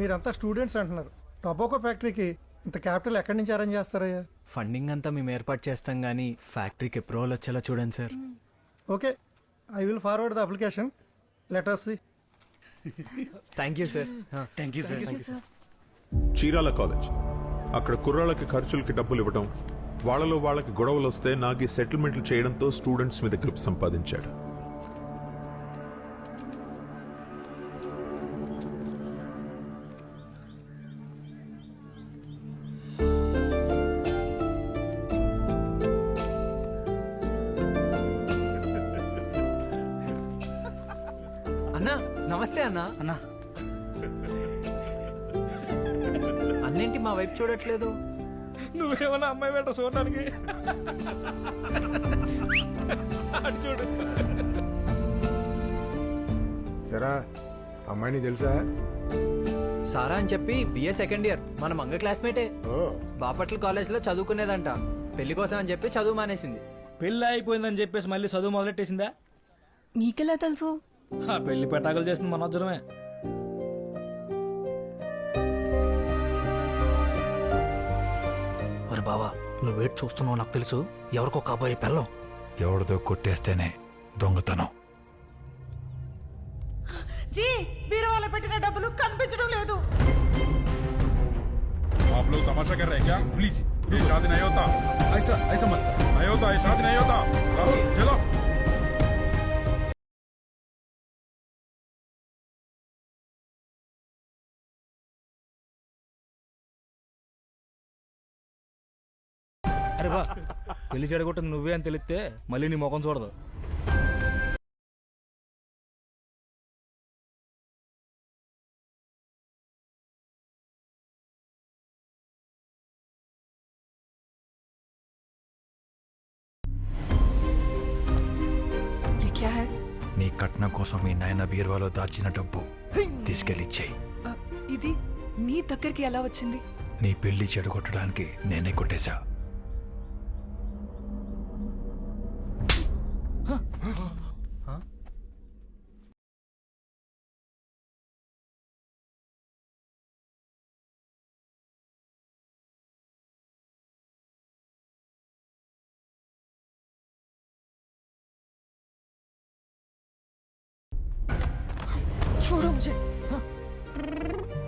మీరంతా స్టూడెంట్స్ అంటున్నారు. టొబాకో ఫ్యాక్టరీకి ఇంత క్యాపిటల్ ఎక్కడి నుంచి అరేంజ్ చేస్తారయ్యా? ఫండింగ్ అంతా మేము ఏర్పాటు చేస్తాం కానీ ఫ్యాక్టరీకి ఎప్రూవల్ వచ్చేలా చూడండి sir. Okay I will forward the application. Letters thank you sir thank you sir Chirala college అక్కడ కుర్రాళ్ళకి ఖర్చులకి డబ్బులు ఇవ్వడం వాళ్ళలో వాళ్ళకి గొడవలు వస్తే నాగి సెటిల్మెంట్లు చేయడంతో స్టూడెంట్స్ మీద గ్రిప్ సంపాదించాడు. నమస్తే అన్నా. అన్నా. అన్నేంటి మా వైపు చూడట్లేదు? నువ్వేమన్నా అమ్మాయి వెంట చూడడానికి? అటు చూడు. ఎరా అమ్మాయిని తెలుసా? సారా అని చెప్పి బిఏ సెకండ్ ఇయర్ మన మంగ క్లాస్మేటే ఓ. బాపట్ల కాలేజ్లో చదువుకునేదంట. పెళ్ళి కోసం అని చెప్పి చదువు మానేసింది. పెళ్ళి అయిపోయిందని చెప్పేసి మళ్ళీ చదువు మొదలెట్టేసిందా? మీకెలా తెలుసు? ఆ పెళ్లి పెటాకులు చేస్తుంది మనోజ్జరమే అరే బావా నువ్వేటి చూస్తున్నావు నాకు తెలుసు ఎవరికో కాబోయే పిల్లం ఎవరిదో కొట్టేస్తేనే దొంగతనం జీ బీరువాలో పెట్టిన డబ్బులు కనిపించడం లేదు आप लोग तमाशा कर रहे हैं क्या प्लीज ये शादी नहीं होता ऐसा ऐसा मत कर नहीं होता ये शादी नहीं होता राहुल चलो అరే బా పెళ్లి చెడగొట్టింది నువ్వే అని తెలిస్తే మళ్ళీ నీ ముఖం చూడదు ये क्या है నీ కట్నం కోసం మీ నాయన బీరువాలో దాచిన డబ్బు తీసుకెళ్ళిచ్చేయి అ, ఇది నీ దగ్గరికి ఎలా వచ్చింది నీ పెళ్లి చెడగొట్టడానికి నేనే కొట్టేశా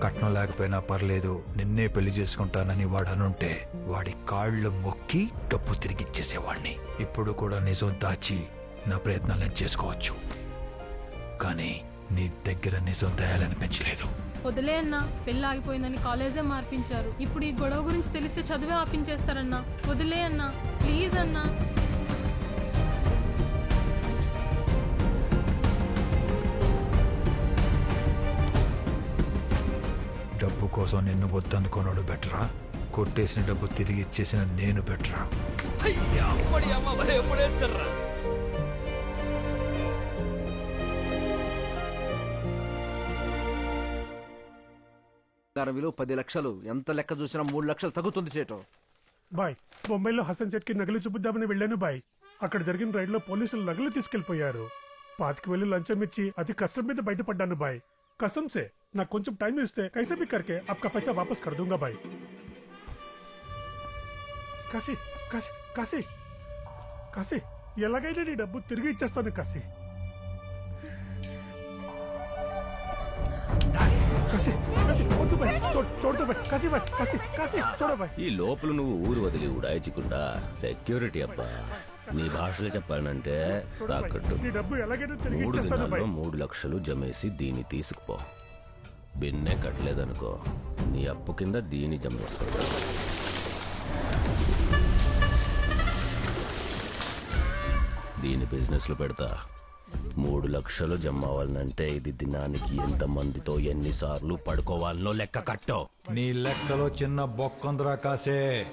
కట్నం లేకపోయినా పర్లేదు నిన్నే పెళ్ళి చేసుకుంటానని వాడనుంటే వాడి కాళ్ళు మొక్కి డబ్బు తిరిగిచ్చేసేవాడిని ఇప్పుడు కూడా నిజం దాచి నా ప్రయత్నాలను చేసుకోవచ్చు. కానీ నీ దగ్గర నిజం దయాలనిపించలేదు. వదిలే అన్నా పెళ్ళి ఆగిపోయిందని కాలేజే మార్పించారు. ఇప్పుడు ఈ గొడవ గురించి తెలిస్తే చదువే ఆపించేస్తారన్నా. వదిలే అన్నా ప్లీజ్ అన్నా. కోసం నిన్ను వద్దనుకున్నాడు బెటరా. కొట్టేసిన డబ్బు తిరిగి ఇచ్చేసిన నేను బెటరా. బంగారం విలువ పది లక్షలు. ఎంత లెక్క చూసినా మూడు లక్షలు తగ్గుతుంది సేటు బాయ్ బొంబాయిలో హసన్ చెట్కి నగలు చూపిద్దామని వెళ్ళాను బాయ్. అక్కడ జరిగిన రైడ్లో పోలీసులు నగలు తీసుకెళ్ళిపోయారు పాతికి వెళ్ళి లంచం ఇచ్చి అతి కష్టం మీద బయటపడ్డాను బాయ్. కసం సే నాకు కొంచెం టైం ఇస్తే కైసే బి కర్కే ఆప్కా పైసా వాపస్ కర్ దూంగా భాయ్ కాశీ కాశీ కాశీ కాశీ ఎలాగైనా నీ డబ్బు తిరిగి ఇచ్చేస్తాను కాశీ. కాశీ కాశీ చూడదు భాయ్ కాశీ భాయ్ కాశీ ఈ లోపల నువ్వు ఊరు వదిలి ఉడాయించకుండా సెక్యూరిటీ అబ్బా నీ భాషలో చెప్పాలంటే తాకట్టు మూడు దినాల్లో మూడు లక్షలు జమేసి దీన్ని తీసుకుపో. బిన్నే కట్టలేదనుకో నీ అప్పు కింద దీని జమేసుకుంటా దీని బిజినెస్లు పెడతా. మూడు లక్షలు జమ అవ్వాలనంటే ఇది దినానికి ఎంత మందితో ఎన్నిసార్లు పడుకోవాలనో లెక్క కట్టో. నీ లెక్కలో చిన్న బొక్కందరా కాసే.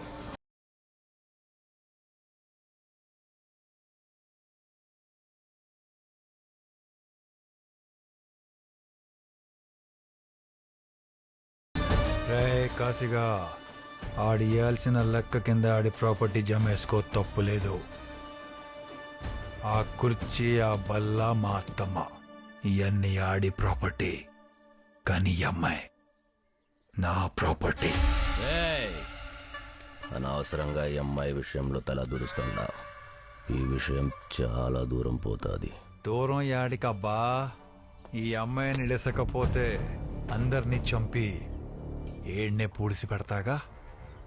రే కాశీగా ఆడి లెక్క కింద ఆడి ప్రాపర్టీ జమేసుకో తప్పు లేదు. ఆ కుర్చీ ఆ బల్ల మా అత్తమ్మ. ఇవన్నీ ఆడి ప్రాపర్టీ. కానీ ఈ అమ్మాయి నా ప్రాపర్టీ. ఏయ్! అనవసరంగా ఈ అమ్మాయి విషయంలో తల దూరుస్తుండా ఈ విషయం చాలా దూరం పోతుంది. దూరం యాడికబ్బా? ఈ అమ్మాయిని ఇడసకపోతే అందరినీ చంపి ఏడ్నే పూడిసి పెడతాగా?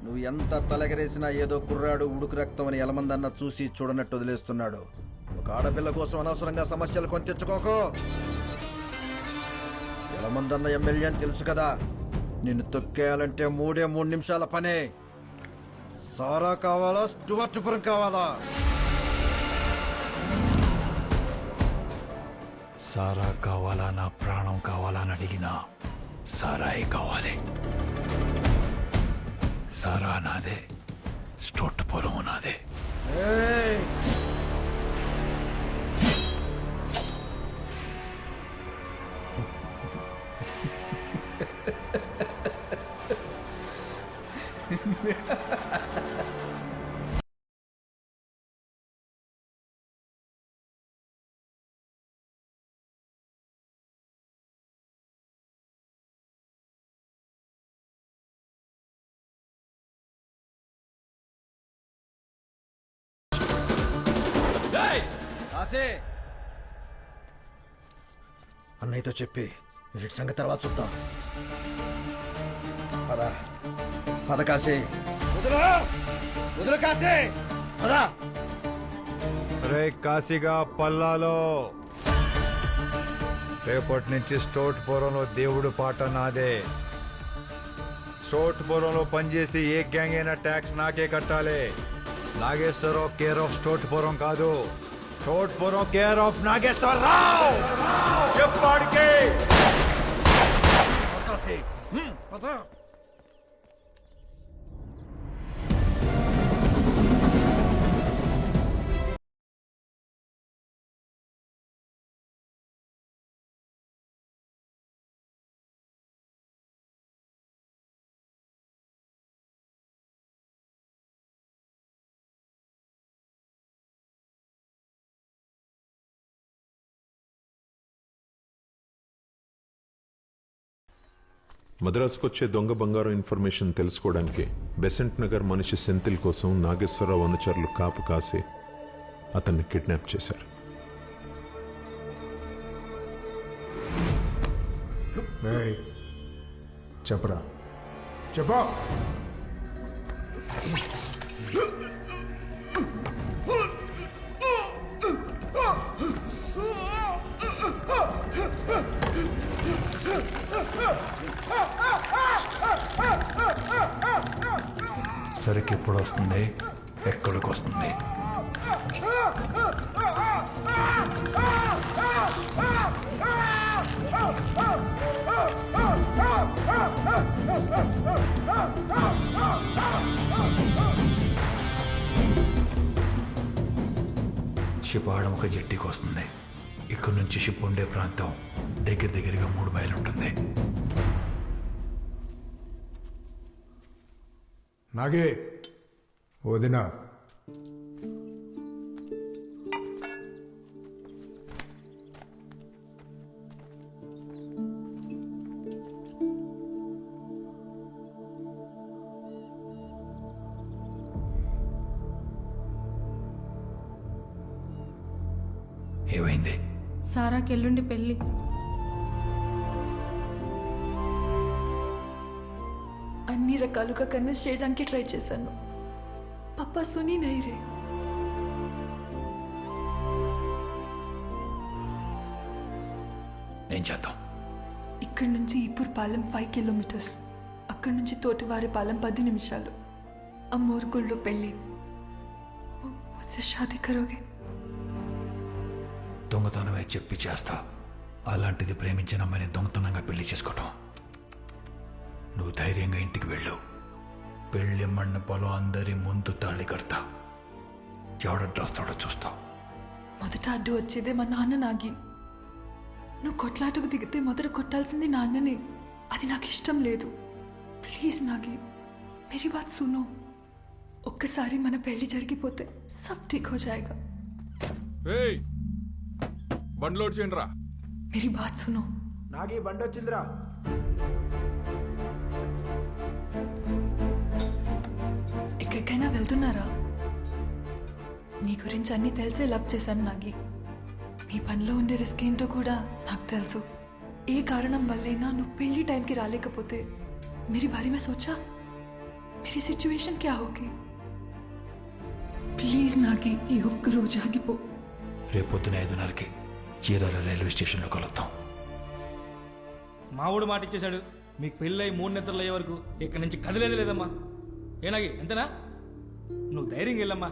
నువ్వు ఎంత తలెగరేసినా ఏదో కుర్రాడు ఉడుకు రక్తం అని ఎలమందన్న చూసి చూడనట్టు వదిలేస్తున్నాడు. ఒక ఆడపిల్ల కోసం అనవసరంగా సమస్యలు కొని తెచ్చుకోకు. ఎలమందన్న ఎమ్మెల్యే అని తెలుసు కదా నిన్ను తొక్కేయాలంటే మూడే మూడు నిమిషాల పనే. సారా కావాలా స్టువర్టుపురం కావాలా? సారా కావాలా నా ప్రాణం కావాలా అని అడిగినా సారాయి కావాలి. సారా నాదే. స్టోట్ పొలం నాదే. కాసే అన్నయ్యతో చెప్పి వీటి సంగతి తర్వాత చూద్దాం. పద. పద కాసే వదులు. వదులు కాసే పద. రే కాశీగా పల్లాలో. రేపటి నుంచి స్టోట్ పొలంలో దేవుడు పాట నాదే. స్టోట్ పొలంలో పనిచేసి ఏ గ్యాంగ్ అయినా ట్యాక్స్ నాకే కట్టాలి. నాగేశ్వరరావు కేర్ ఆఫ్ స్టోట్ పొలం కాదు. స్టోట్ పొలం కేర్ ఆఫ్ నాగేశ్వరరావు చెప్పాడికి కాసే మద్రాసుకు వచ్చే దొంగ బంగారం ఇన్ఫర్మేషన్ తెలుసుకోవడానికి బెసెంట్ నగర్ మనిషి సెంతిల్ కోసం నాగేశ్వరరావు అనుచరులు కాపు కాసి అతన్ని కిడ్నాప్ చేశారు. చెప్పరా? చెప్పా. వస్తుంది? ఎక్కడికి వస్తుంది? షిప్ ఒక జట్టికి వస్తుంది. ఇక్కడ నుంచి షిప్ ఉండే ప్రాంతం దగ్గర దగ్గరగా మూడు మైలు ఉంటుంది. నాగే వదినా. ఏమైంది? సారాకి ఎల్లుండి పెళ్ళి. అన్ని రకాలుగా కన్విన్స్ చేయడానికి ట్రై చేశాను. पापा सुनी नहीं रहे ఏం చేద్దాం? ఇక్కడి నుంచి పాలెం ఫైవ్ కిలోమీటర్స్. అక్కడి నుంచి తోటివారిపాలెం పది నిమిషాలు. ఆ మోరుగుళ్ళో పెళ్ళి. ముझसे शादी करोगे దొంగతనమే చెప్పి చేస్తా. అలాంటిది ప్రేమించిన అమ్మాయిని దొంగతనంగా పెళ్ళి చేసుకోవటం. నువ్వు ధైర్యంగా ఇంటికి వెళ్ళు. పెళ్ళి మండపంలో అందరి ముందు తాళి కడతా. ఎవడడ్డొస్తాడో చూస్తావు మొదట అడ్డు వచ్చేదే మా నాన్న నాగి. నువ్వు కొట్లాటకు దిగితే మొదట కొట్టాల్సింది నాన్ననే. అది నాకు ఇష్టం లేదు. ప్లీజ్ నాగి మేరీ బాత్ సునో. ఒక్కసారి మన పెళ్ళి జరిగిపోతే సబ్ ఠీక్ హో జాయేగా. బండ్లోడ్ చేయండి రా మేరీ బాత్ సునో. నాగి బండి వచ్చిందిరా ఎక్కడికైనా వెళ్తున్నారా నీ గురించి అన్నీ తెలిసే లవ్ చేశాను నాగి నీ పనిలో ఉండే రిస్క్ ఏంటో కూడా నాకు తెలుసు ఏ కారణం వల్లైనా నువ్వు పెళ్లి టైంకి రాలేకపోతే मेरी बारे में सोचा मेरी सिचुएशन क्या होगी ప్లీజ్ నాకి ఈ ఒక్క రోజు ఆగిపో రేపొద్దున ఐదున్నరకి చీరాల రైల్వే స్టేషన్లో కలుద్దాం మావుడు మాట ఇచ్చేశాడు మీకు పెళ్ళై మూడు నిద్రలు అయ్యే వరకు ఇక్కడి నుంచి కదిలేదు లేదమ్మా ఏనాగి అంతేనా నువ్వు ధైర్యంగా వెళ్ళమ్మా.